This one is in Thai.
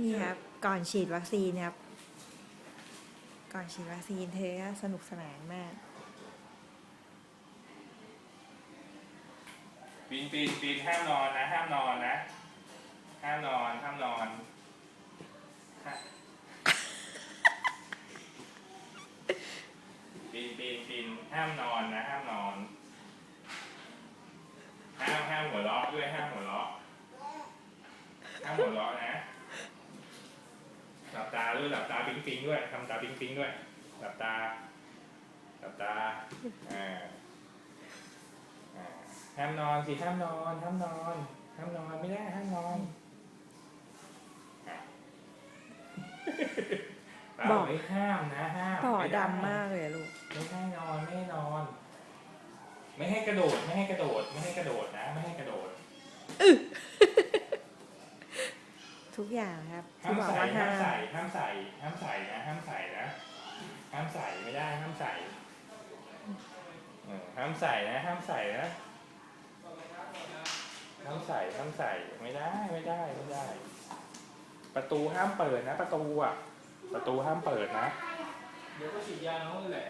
นี่ครับก่อนฉีดวัคซีนครับก่อนฉีดวัคซีนเธอสนุกสนานมาก ปีนปีนปีนห้ามนอนนะห้ามนอนนะห้ามนอนห้ามนอนปีนปีนปีนห้ามนอนนะห้ามนอนห้ามห้ามหัวเราะด้วยห้ามหัวเราะห้ามหัวเราะนะ หลับตาด้วยหลับตาปิ๊งปิ๊งด้วยทำตาปิ๊งปิ๊งด้วย หลับตา หลับตา อ่า อ่า ห้ามนอนสิห้ามนอน ห้ามนอน ห้ามนอนไม่ได้ห้ามนอนอะบอกไม่ห้ามนะห้ามต่อไไดำมากเลยอะลูก ไม่ให้นอนไม่ให้นอน ไม่ให้กระโดด ไม่ให้กระโดด ไม่ให้กระโดดนะ ไม่ให้กระโดด ทุกอย่างครับห้าที่มบอกใส่ว่าห้าห้ามมใส่ห้ามใส่ห้ามใส่นะห้ามใส่นะห้ามใส่ไม่ได้ห้ามใส่เออห้ามใส่นะห้ามใส่นะห้ามใส่ห้ามใส่ไม่ได้ไม่ได้ไม่ได้ ประตูห้ามเปิดนะ ประตูอะ ประตูห้ามเปิดนะ เดี๋ยวก็ฉีดยาน้องนี่แหละ